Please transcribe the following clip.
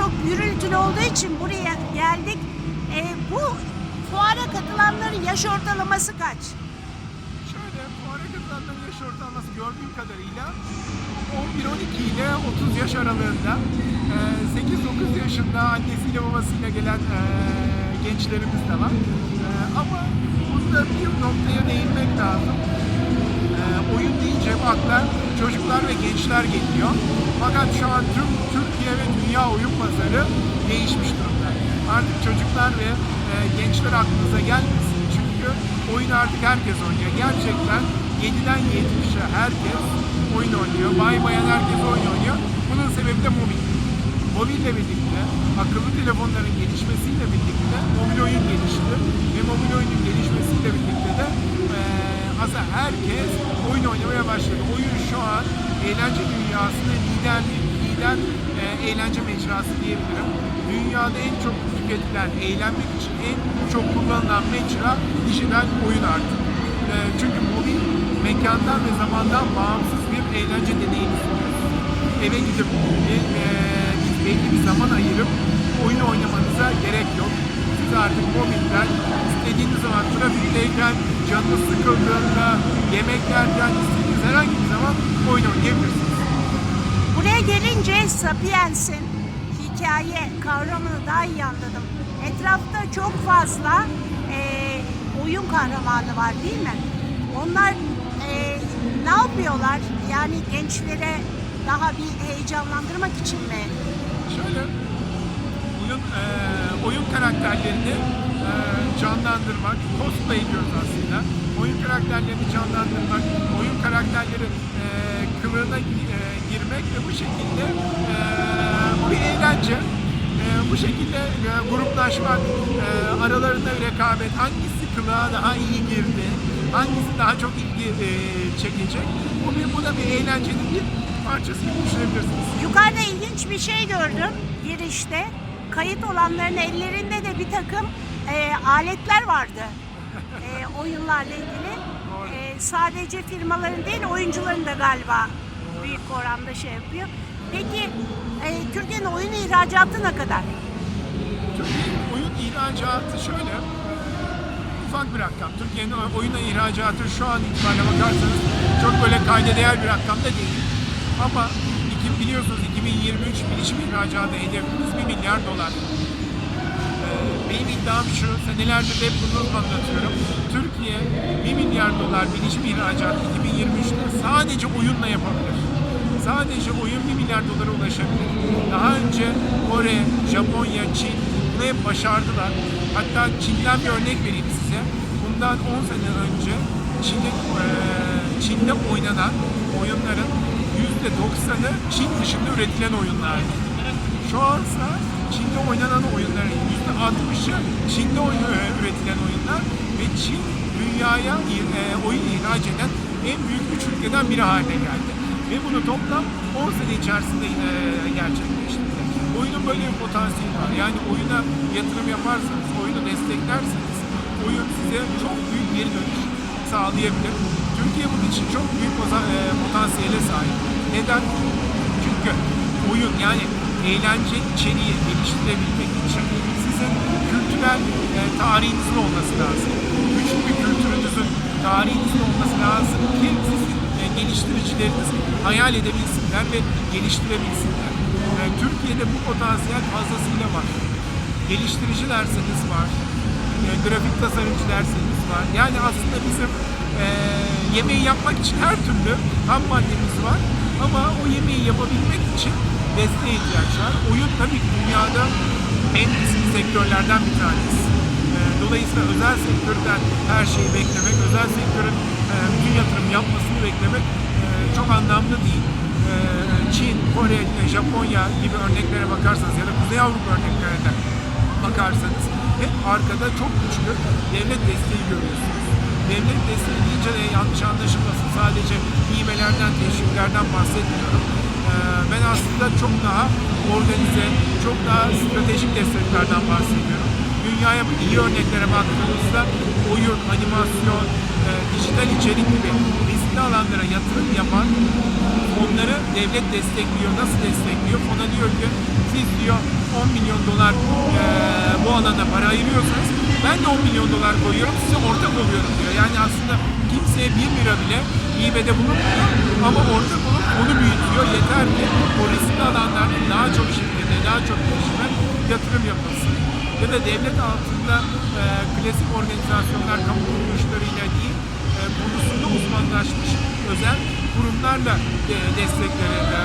çok gürültülü olduğu için buraya geldik. E, bu fuara katılanların yaş ortalaması kaç? Şöyle fuara katılanların yaş ortalaması gördüğüm kadarıyla 11-12 ile 30 yaş aralığında Ee, 8-9 yaşında annesiyle babasıyla gelen ee, gençlerimiz de var. Ee, Ama burada bir noktaya değinmek lazım. Hep çocuklar ve gençler geliyor. Fakat şu an tüm Türkiye ve dünya oyun pazarı değişmiş durumda. Artık çocuklar ve e, gençler aklınıza gelmesin. Çünkü oyun artık herkes oynuyor. Gerçekten 7'den 70'e herkes oyun oynuyor. Bay bayan herkes oyun oynuyor. Bunun sebebi de mobil. Mobille birlikte, akıllı telefonların gelişmesiyle birlikte mobil oyun gelişti. Ve mobil oyunun gelişmesiyle birlikte de eee aslında herkes oyun oynamaya başladı. Oyun şu an eğlence dünyasında lider, lider eee, eğlence mecrası diyebilirim. Dünyada en çok tüketilen, eğlenmek için en çok kullanılan mecra dijital oyun artık. Eee, çünkü mobil mekandan ve zamandan bağımsız bir eğlence deneyimi eve gidip bir, e, belli bir zaman ayırıp oyun oynamanıza gerek yok. Siz artık mobilden istediğiniz zaman trafikteyken, canınız sıkıldığında, yemek yerken, istediğiniz herhangi bir zaman oyun oynayabilirsiniz. Buraya gelince Sapiens'in hikaye kavramını daha iyi anladım. Etrafta çok fazla e, oyun kahramanı var değil mi? Onlar e, ne yapıyorlar? Yani gençlere daha bir heyecanlandırmak için mi? Şöyle oyun e, oyun karakterlerini e, canlandırmak, cosplay diyoruz aslında. Oyun karakterlerini canlandırmak, oyun karakterleri e, kılığına e, girmek ve bu şekilde e, bir eğlence. E, bu şekilde e, gruplaşmak, e, aralarında rekabet, hangisi kılığa daha iyi girdi, hangisi daha çok ilgi e, çekecek. Bu, bir, bu da bir eğlencenin bir parçası gibi düşünebilirsiniz. Yukarıda ilginç bir şey gördüm girişte. Kayıt olanların ellerinde de bir takım e, aletler vardı. E, oyunlarla ilgili. E, sadece firmaların değil oyuncuların da galiba büyük oranda şey yapıyor. Peki e, Türkiye'nin oyun ihracatı ne kadar? Türkiye'nin oyun ihracatı şöyle ufak bir rakam. Türkiye'nin oyun ihracatı şu an itibariyle bakarsanız çok böyle kayda değer bir rakam da değil. Ama biliyorsunuz 2023 bilişim ihracatı hedefimiz 1 milyar dolar. Ee, benim iddiam şu, senelerdir de bunu anlatıyorum. Türkiye 1 milyar dolar bilişim ihracatı 2023'te sadece oyunla yapabilir. Sadece oyun 1 milyar dolara ulaşabilir. Daha önce Kore, Japonya, Çin bunu hep başardılar. Hatta Çin'den bir örnek vereyim size. Bundan 10 sene önce Çin'de, eee, Çin'de oynanan oyunların %90'ı Çin dışında üretilen oyunlardı. Şu ansa Çin'de oynanan oyunların %60'ı Çin'de üretilen oyunlar ve Çin dünyaya e, oyun ihraç eden en büyük üç ülkeden biri haline geldi. Ve bunu toplam 10 sene içerisinde e, gerçekleştirdi. Oyunun böyle bir potansiyeli var. Yani oyuna yatırım yaparsanız, oyunu desteklerseniz oyun size çok büyük geri dönüş sağlayabilir. Türkiye bunun için çok büyük e, potansiyele sahip. Neden? Çünkü oyun yani eğlence içeriği geliştirebilmek için sizin kültürel e, tarihinizin olması lazım. Güçlü bir kültürünüzün tarihinizin olması lazım ki sizin e, geliştiricileriniz hayal edebilsinler ve geliştirebilsinler. E, Türkiye'de bu potansiyel fazlasıyla var. Geliştirici derseniz var, grafik tasarımcı derseniz var. Yani aslında bizim e, yemeği yapmak için her türlü ham maddemiz var. Ama o yemeği yapabilmek için desteğe ihtiyaç var. Oyun tabii dünyada en riskli sektörlerden bir tanesi. E, dolayısıyla özel sektörden her şeyi beklemek, özel sektörün e, bütün yatırım yapmasını beklemek e, çok anlamlı değil. Çin, Kore, Japonya gibi örneklere bakarsanız ya da Kuzey Avrupa örneklerine bakarsanız hep arkada çok güçlü devlet desteği görüyorsunuz. Devlet desteği deyince de yanlış anlaşılmasın. Sadece iğmelerden, teşviklerden bahsetmiyorum. Ee, ben aslında çok daha organize, çok daha stratejik desteklerden bahsediyorum. Dünyaya iyi örneklere baktığımızda oyun, animasyon, e, dijital içerik gibi riskli alanlara yatırım yapan fonları devlet destekliyor. Nasıl destekliyor? Fona diyor ki siz diyor 10 milyon dolar eee, bu alana para ayırıyorsanız ben de 10 milyon dolar koyuyorum size ortak oluyorum diyor. Yani aslında kimseye 1 lira bile hibede bulunmuyor ama ortak olup onu büyütüyor. Yeter ki o riskli alanlarda daha çok şirkete, daha çok girişime yatırım yapılsın. Ya da devlet altında eee, klasik organizasyonlar, kamu kuruluşlarıyla değil, e, konusunda uzmanlaşmış özel kurumlarla e, desteklere e,